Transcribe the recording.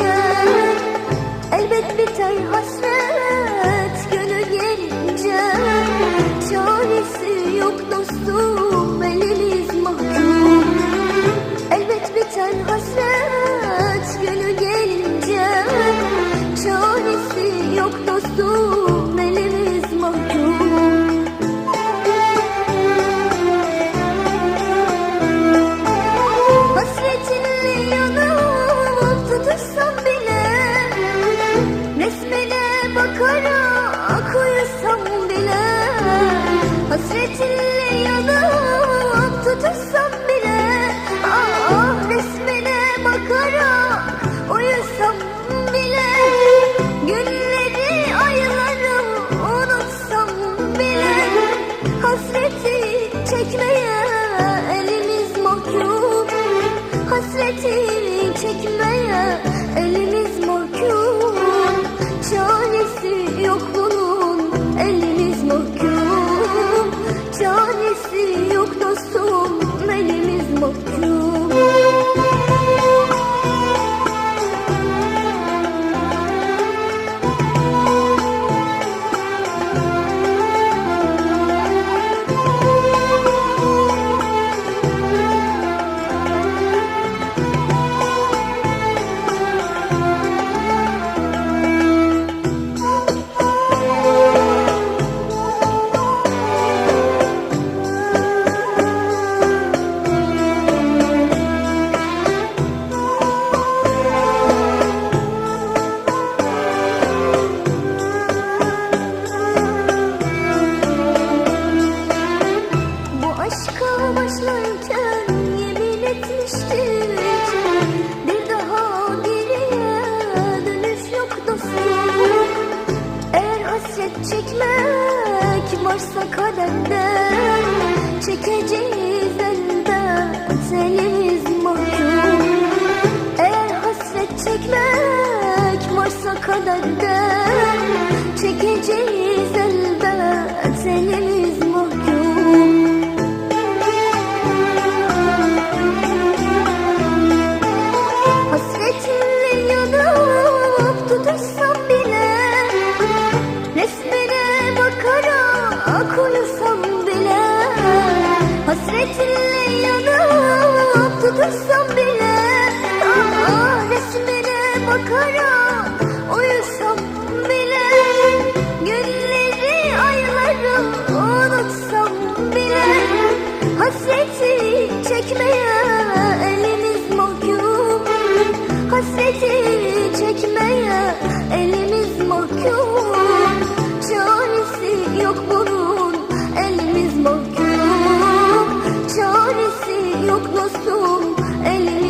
time. çekmeye elimiz mahkum Hasretini çekmeye elimiz kaderden çekeceğiz elbet elimiz mahkum Hasretinle yanıp tutuşsam bile Resmine bakarak uyusam bile. Hasretinle yanıp tutuşsam bile ah, ah, Aa, Resmine bakarak elimiz mahkum Çaresi yok bunun. Elimiz mahkum Çaresi yok dostum elimiz